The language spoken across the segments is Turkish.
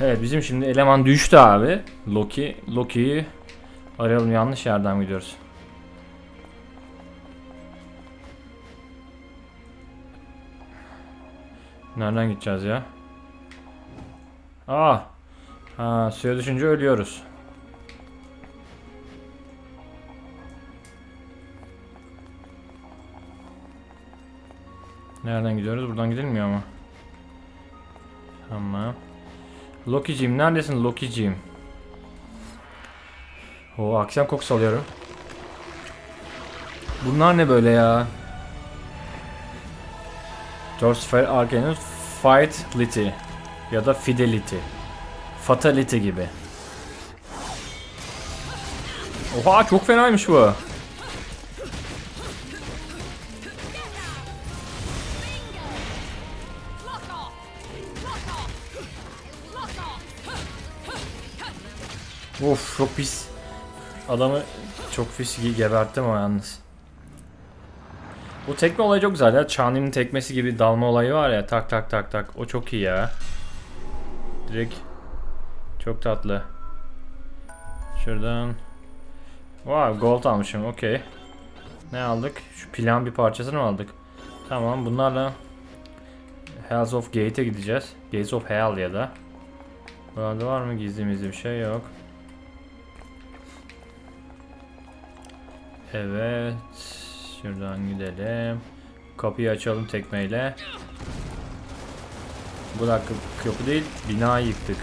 Evet bizim şimdi eleman düştü abi. Loki. Loki'yi arayalım yanlış yerden gidiyoruz? Nereden gideceğiz ya? Aa. Ha, suya düşünce ölüyoruz. Nereden gidiyoruz? Buradan gidilmiyor mu? Tamam. Loki'cim neredesin Loki'cim? O akşam kokusu alıyorum. Bunlar ne böyle ya? George Fair Arcane'in Fidelity ya da Fidelity. Fatality gibi. Oha çok fenaymış bu. Of çok pis. Adamı çok pis ge- geberttim o yalnız. Bu tekme olayı çok güzel ya. Çağnı'nın tekmesi gibi dalma olayı var ya. Tak tak tak tak. O çok iyi ya. Direkt çok tatlı. Şuradan. Wow gold almışım. Okey. Ne aldık? Şu plan bir parçasını aldık? Tamam bunlarla Hells of Gate'e gideceğiz. Gates of Hell ya da. Burada var mı gizli bir şey yok. Evet. Şuradan gidelim. Kapıyı açalım tekmeyle. Bu da kı- köprü değil, binayı yıktık.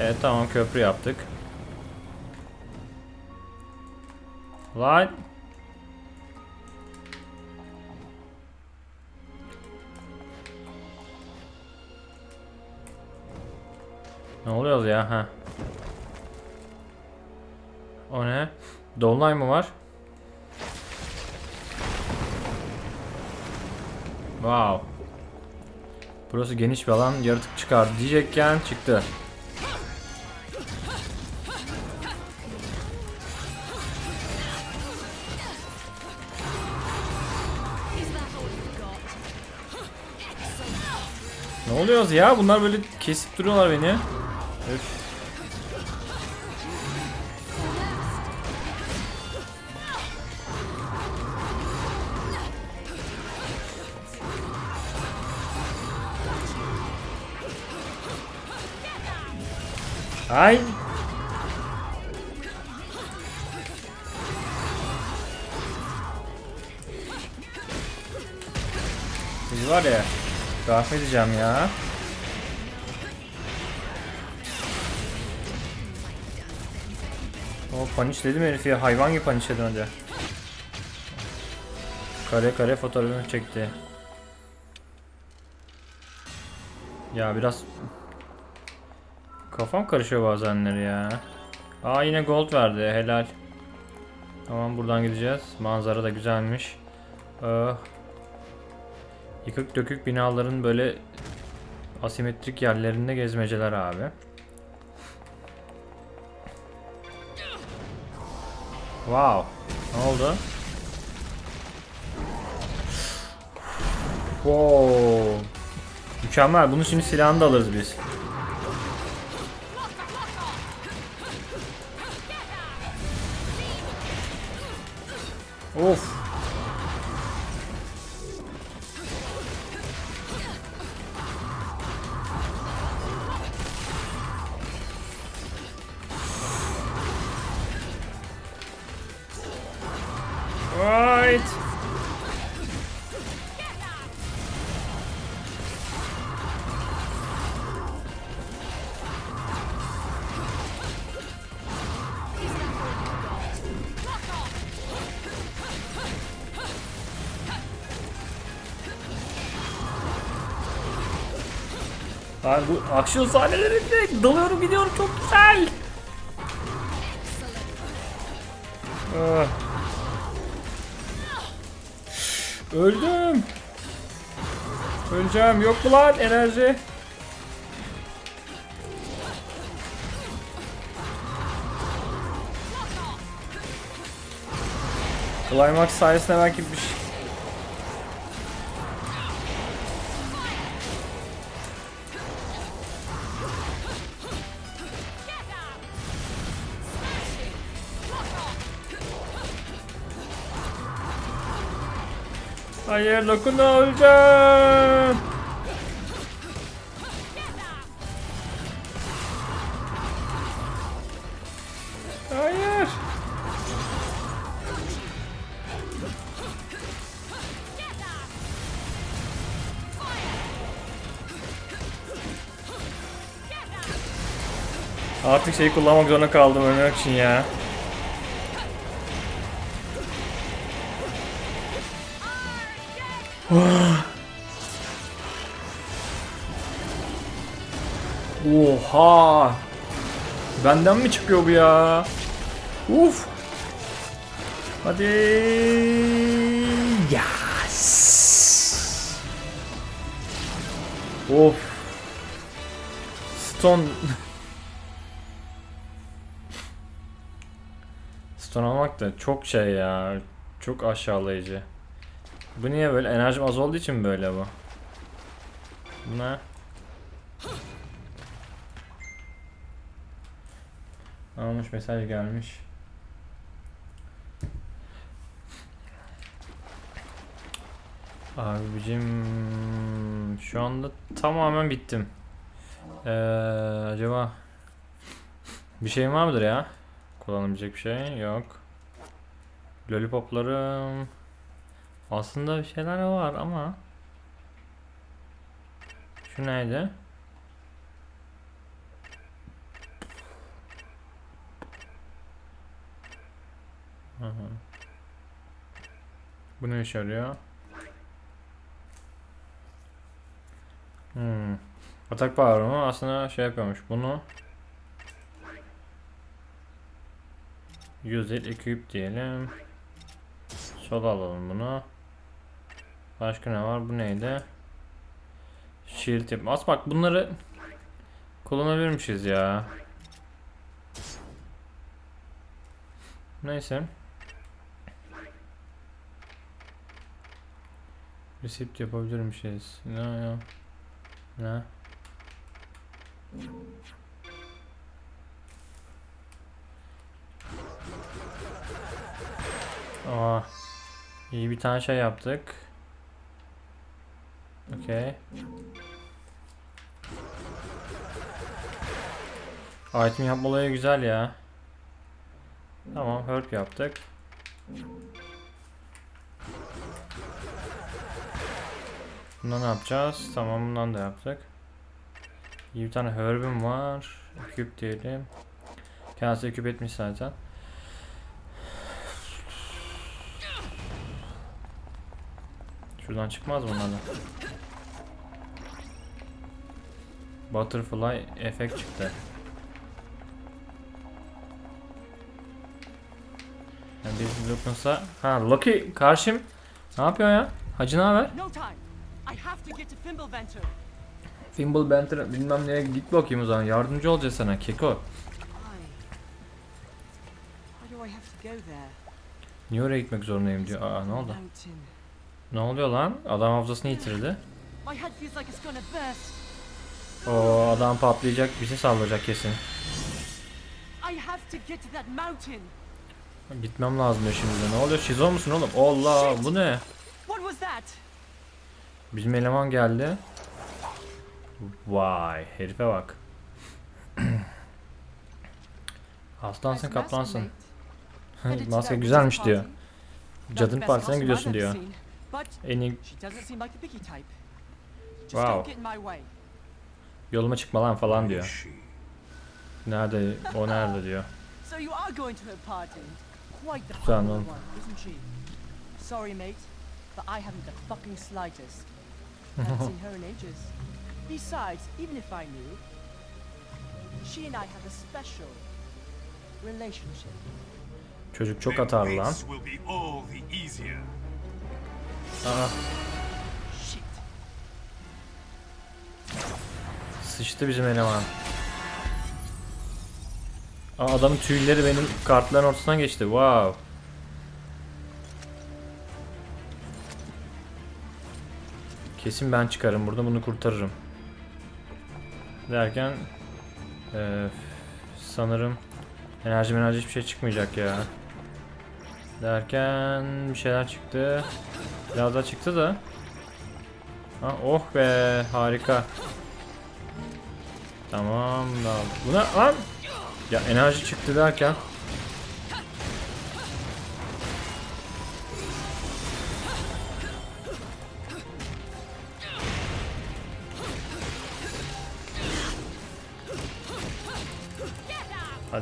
Evet tamam köprü yaptık. Lan. Ne oluyor ya ha? O ne? Dolunay mı var? Wow. Burası geniş bir alan yaratık çıkar diyecekken çıktı. Ne oluyoruz ya? Bunlar böyle kesip duruyorlar beni. Öf. Ay. Siz var ya. Gaf edeceğim ya. O paniç dedim herif ya hayvan gibi paniçledi önce. Kare kare fotoğrafını çekti. Ya biraz Kafam karışıyor bazenleri ya. Aa yine gold verdi helal. Tamam buradan gideceğiz. Manzara da güzelmiş. Ah. Yıkık dökük binaların böyle asimetrik yerlerinde gezmeceler abi. Wow. Ne oldu? Wow. Mükemmel. Bunu şimdi silahını da alırız biz. Right. Abi bu aksiyon sahnelerinde dalıyorum gidiyorum çok güzel. Öldüm. Öleceğim. Yok mu lan enerji? Climax sayesinde belki bir şey... Hayır dokun öleceğim. Hayır. Artık şeyi kullanmak zorunda kaldım ölmek için ya. Oha! Benden mi çıkıyor bu ya? Uf! Hadi! Yes! Of! Stone... Stone almak da çok şey ya. Çok aşağılayıcı. Bu niye böyle? Enerjim az olduğu için mi böyle bu? Bu ne? Almış mesaj gelmiş. Abicim şu anda tamamen bittim. Ee, acaba bir şeyim var mıdır ya? Kullanabilecek bir şey yok. Lollipoplarım aslında bir şeyler var ama şu neydi? Hı. Bu ne işe yarıyor? Hmm. Atak power'ımı aslında şey yapıyormuş. Bunu Use it equip diyelim. Sola alalım bunu. Başka ne var? Bu neydi? Shield yap. As bak bunları kullanabilirmişiz ya. Neyse. Receipt yapabilirmişiz. Ne ya? Ne? Aa. İyi bir tane şey yaptık. Okey. Item yapma olayı güzel ya. Tamam, herb yaptık. Bundan ne yapacağız? Tamam, bundan da yaptık. Bir tane herb'im var. Eküp diyelim. Kendisi eküp etmiş zaten. Şuradan çıkmaz mı bunlardan? Butterfly efekt çıktı. Yani bir Luken'sa... Ha Loki karşım. Ne yapıyor ya? Hacı ne haber? Banter bilmem neye git bakayım o zaman. Yardımcı olacağız sana Keko. Why? Why do I have to go there? Niye oraya gitmek zorundayım diyor. Aa ne oldu? Ne oluyor lan? Adam hafızasını yitirdi. O adam patlayacak bizi saldıracak kesin. I have to get to that mountain. Gitmem lazım şimdi. Ne oluyor? Şizo musun oğlum? Allah bu ne? Bizim eleman geldi. Vay herife bak. Aslansın kaplansın. Maske güzelmiş diyor. party. Not Cadın the best partisine gidiyorsun diyor. En iyi Wow. yoluma çıkma lan falan diyor. Nerede? O nerede diyor. İsn't she? Sorry, mate, but I haven't the fucking slightest. Seen her in ages. Besides, even if I knew, she and I have a special relationship. Çocuk çok atarlı lan. This will be all the easier. Aa, Shit. sıçtı bizim eleman. Aa, adamın tüyleri benim kartların ortasından geçti. Wow. Kesin ben çıkarım burada bunu kurtarırım. Derken eee, sanırım enerji enerji hiçbir şey çıkmayacak ya. Derken bir şeyler çıktı. Biraz daha çıktı da. Ha, oh be harika. Tamam da buna lan ya enerji çıktı derken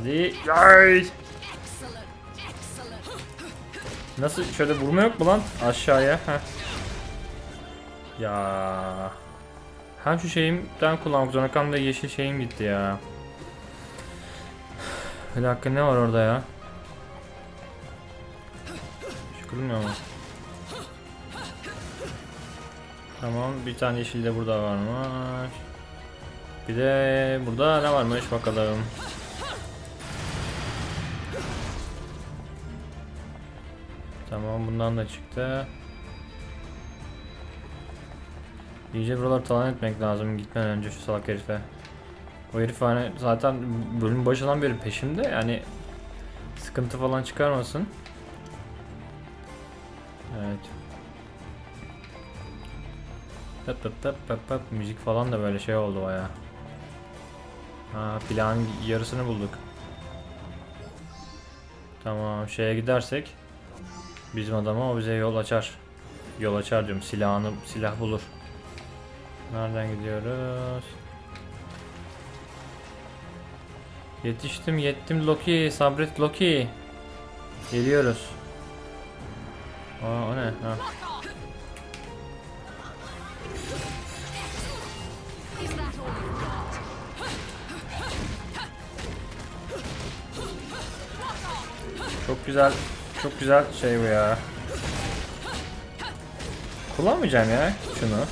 Hadi. Yay! Nasıl şöyle vurma yok mu lan aşağıya? Heh. Ya. Hem şu şeyimden kullanmak zorunda kaldım da yeşil şeyim gitti ya. Bir dakika ne var orada ya? Şu kırılmıyor mu? Tamam bir tane yeşil de burada varmış. Bir de burada ne varmış bakalım. Tamam bundan da çıktı. İyice buraları talan etmek lazım gitmeden önce şu salak herife. O herif hani zaten bölüm başından beri peşimde yani sıkıntı falan çıkarmasın. Evet. Pep pep pep pep pep müzik falan da böyle şey oldu baya. Ha planın yarısını bulduk. Tamam şeye gidersek bizim adama o bize yol açar. Yol açar diyorum silahını silah bulur. Nereden gidiyoruz? Yetiştim yettim Loki sabret Loki. Geliyoruz. Aa o ne? Ha. Çok güzel, çok güzel şey bu ya. Kullanmayacağım ya şunu.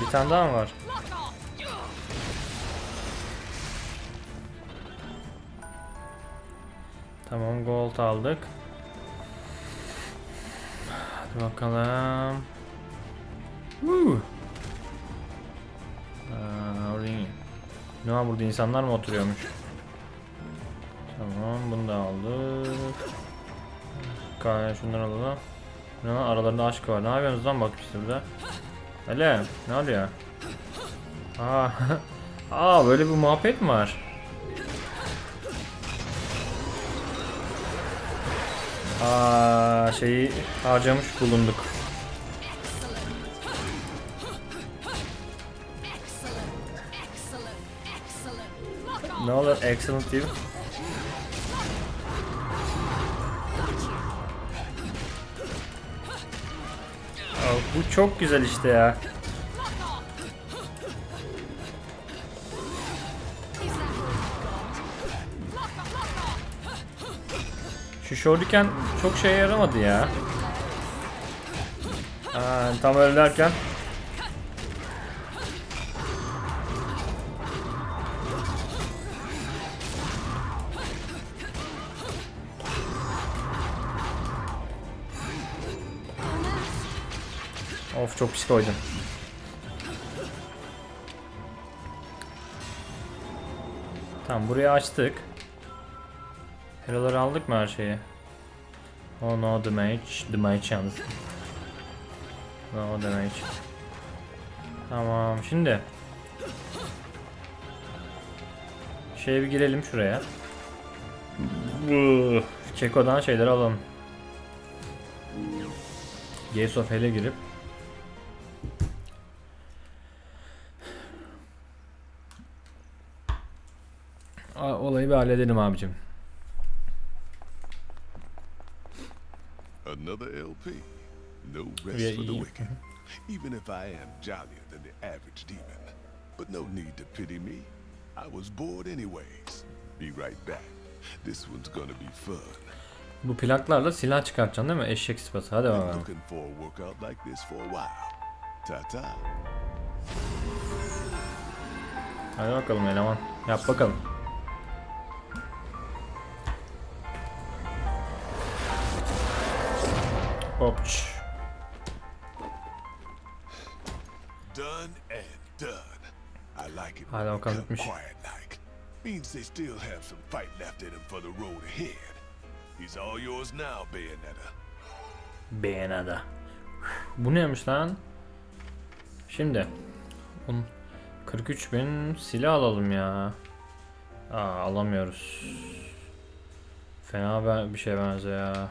Bir tane daha mı var? Tamam gold aldık. Hadi bakalım. Woo. Ne var burada insanlar mı oturuyormuş? Tamam bunu da aldık. Kahve şunları alalım. Ne lan aralarında aşk var. Ne yapıyorsunuz lan bak işte burada. Hele ne oluyor? Aa, aa böyle bir muhabbet mi var? Aa şeyi harcamış bulunduk. Ne olur excellent değil. Bu çok güzel işte ya. Şu Shoryuken çok şey yaramadı ya. Aa, tam öyle derken çok pis koydum. Tamam burayı açtık. Hero'ları aldık mı her şeyi? Oh no damage. Damage yalnız. No damage. Tamam şimdi. Şeye bir girelim şuraya. Keko'dan şeyleri alalım. Gates of Hell'e girip bir halledelim abicim. Another LP. No rest for the wicked. Even if I am jollier than the average demon. But no need to pity me. I was bored anyways. Be right back. This one's gonna be fun. Bu plaklarla silah çıkartacaksın değil mi? Eşek sıpası. Hadi Been bakalım. looking for a workout like this for a while. Ta ta. Hadi bakalım eleman. Yap bakalım. Hopç. Done and done. I like it when you bakalım come bitmiş. quiet like. Means they still have some fight left in him for the road ahead. He's all yours now, Bayonetta. Beğenada. Bu neymiş lan? Şimdi. on- 43 bin silah alalım ya. Aa alamıyoruz. Fena bir şey benziyor ya.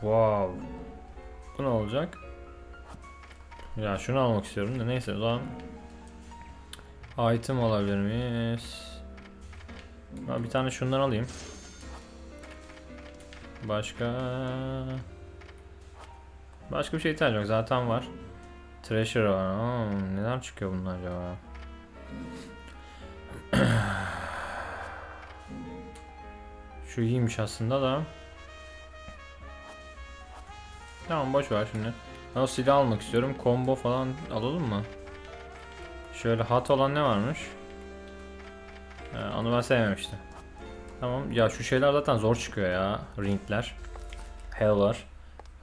Wow. Bu ne olacak? Ya şunu almak istiyorum da neyse o zaman item alabilir miyiz? Ben bir tane şundan alayım. Başka Başka bir şey ihtiyacım yok zaten var. Treasure var. Aa, neden çıkıyor bunlar acaba? Şu iyiymiş aslında da. Tamam boş ver şimdi. Ben o silah almak istiyorum. Combo falan alalım mı? Şöyle hat olan ne varmış? Ha, onu ben sevmemiştim. Tamam ya şu şeyler zaten zor çıkıyor ya. Ringler. Hell'lar.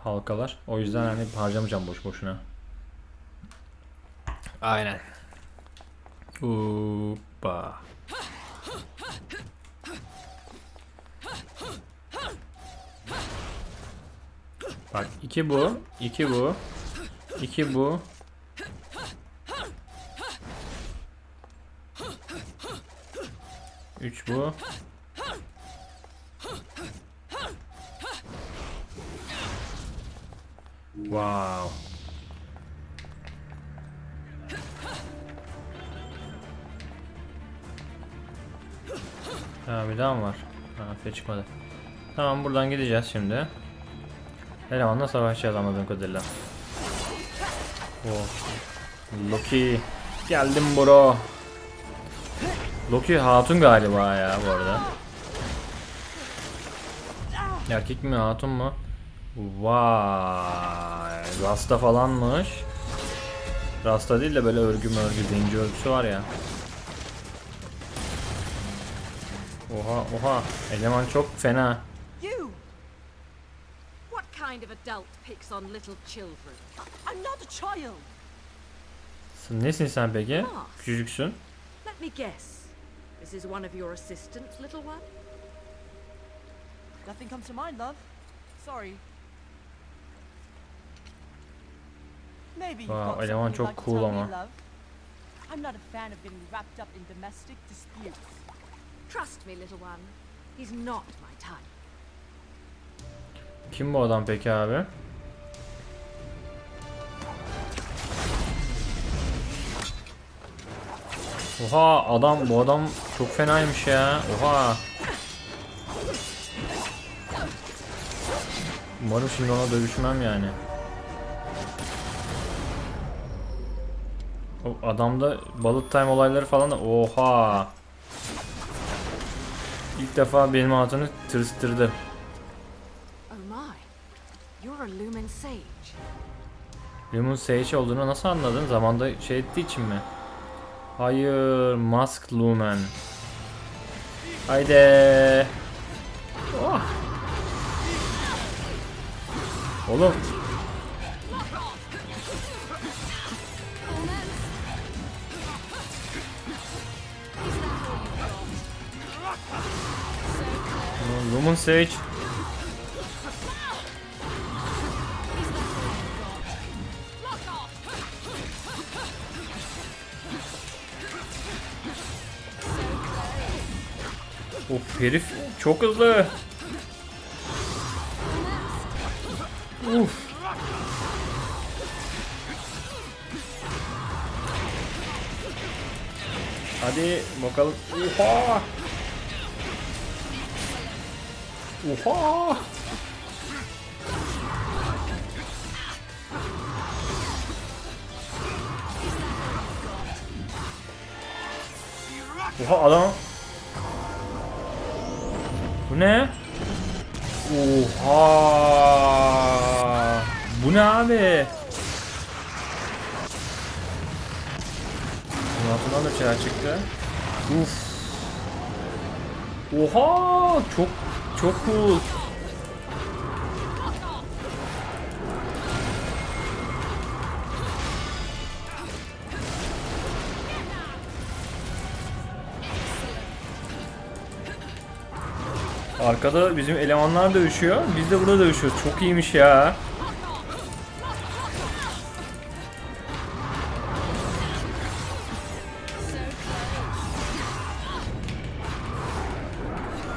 Halkalar. O yüzden hani harcamayacağım boş boşuna. Aynen. Hoppa. Bak iki bu, iki bu, iki bu. Üç bu. Wow. Ha bir daha mı var? Ha bir çıkmadı. Tamam buradan gideceğiz şimdi. Elemanla savaşacağız anladığım kadarıyla. Oh. Loki. Geldim bro. Loki hatun galiba ya bu arada. Erkek mi hatun mu? Vay. Rasta falanmış. Rasta değil de böyle örgü mörgü zenci örgüsü var ya. Oha oha. Eleman çok fena. You! What kind of adult picks on little children? I'm not a child! Sen Nesin sen peki? Küçücüksün. Let me guess. This is one of your assistants, little one? Nothing comes to mind, love. Sorry. Maybe you've Wow, got eleman something çok you'd like to cool tell me, ama. love. I'm not a fan of getting wrapped up in domestic disputes. Trust me, little one. He's not my type. Kim bu adam peki abi? Oha adam bu adam çok fenaymış ya. Oha. Umarım şimdi ona dövüşmem yani. O adamda bullet time olayları falan da oha. İlk defa benim hatunu tırstırdı. Lemon Sage olduğunu nasıl anladın? Zamanda şey ettiği için mi? Hayır, Mask Lumen. Haydi. Oh. Oğlum. Lumen Sage. Herif çok hızlı. Uf. Hadi bakalım. Oha. Oha. Oha adam. Ne? Oha! Bu ne abi? Bunun altından da şeyler çıktı. Uf. Oha! Çok çok cool. Arkada bizim elemanlar dövüşüyor. Biz de burada dövüşüyoruz. Çok iyiymiş ya.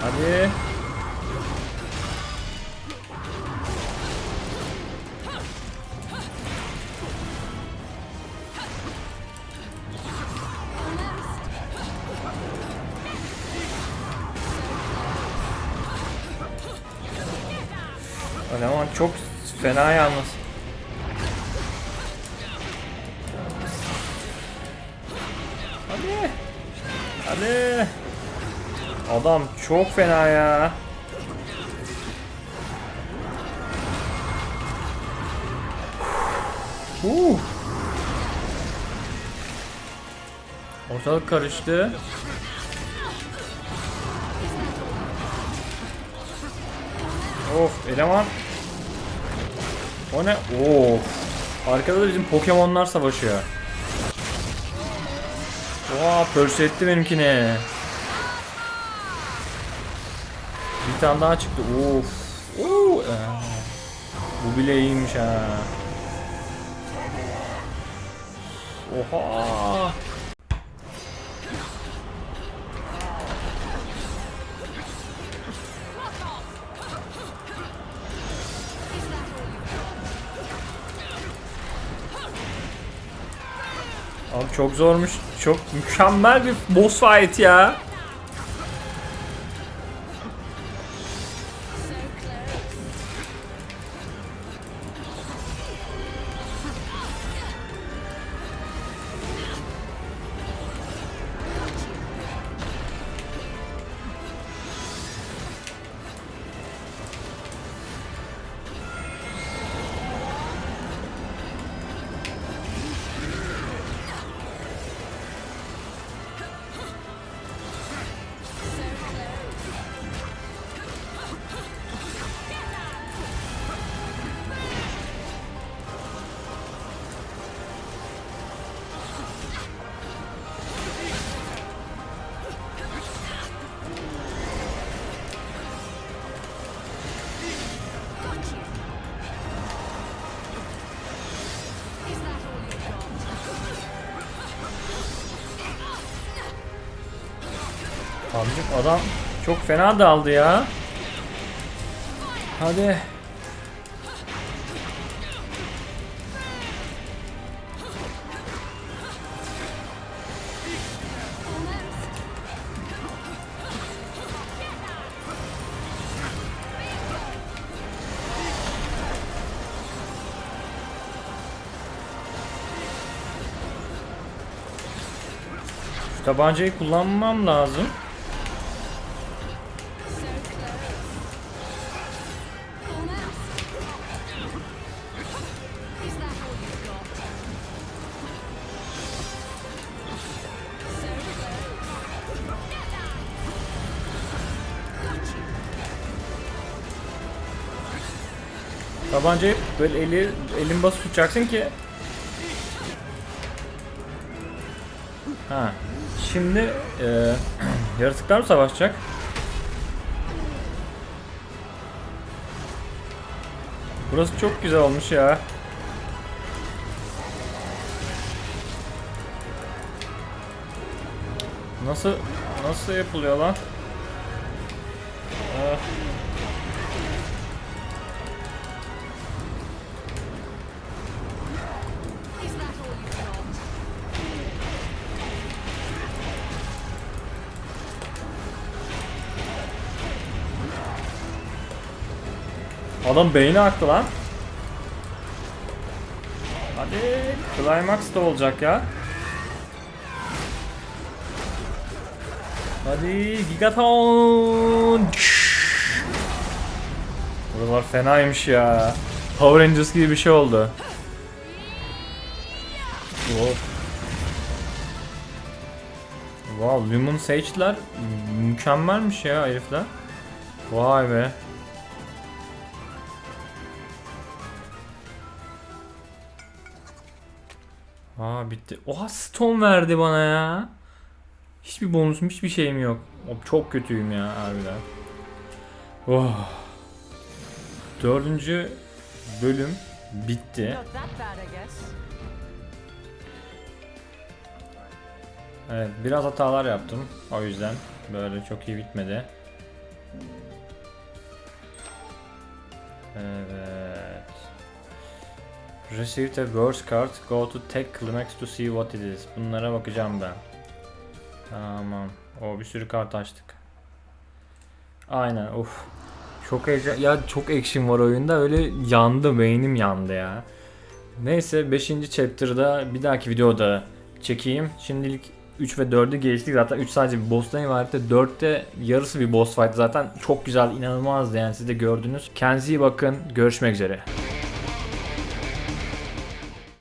Hadi. Fena yalnız. Hadi. Hadi. Adam çok fena ya. Uh. Ortalık karıştı. Of eleman. O ne? Of. Arkada da bizim Pokemon'lar savaşıyor. Oha pörs etti benimkini. Bir tane daha çıktı. Of. Oo. ee. Bu bile iyiymiş ha. Oha. Abi çok zormuş. Çok mükemmel bir boss fight ya. Abicim adam çok fena daldı ya. Hadi. Tabancayı kullanmam lazım. Tabancayı böyle eli elin basıp tutacaksın ki Ha. Şimdi e, yaratıklar mı savaşacak? Burası çok güzel olmuş ya. Nasıl nasıl yapılıyor lan? Adam beyni aktı lan. Hadi Climax da olacak ya. Hadi Gigaton. Buralar fenaymış ya. Power Rangers gibi bir şey oldu. Wow. Wow, Lumen Sage'ler mükemmelmiş ya herifler. Vay be. Aa bitti. Oha stone verdi bana ya. Hiçbir bonusum hiçbir şeyim yok. Çok kötüyüm ya harbiden. Oh. Dördüncü bölüm bitti. Evet biraz hatalar yaptım. O yüzden böyle çok iyi bitmedi. Evet. Received a worst card. Go to tech climax to see what it is. Bunlara bakacağım ben. Tamam. O bir sürü kart açtık. Aynen. Of. Çok heyecan ya çok action var oyunda. Öyle yandı beynim yandı ya. Neyse 5. chapter'da bir dahaki videoda çekeyim. Şimdilik 3 ve 4'ü geçtik zaten 3 sadece bir boss'tan ibaret de 4'te yarısı bir boss fight zaten çok güzel inanılmazdı yani siz de gördünüz. Kendinize iyi bakın görüşmek üzere.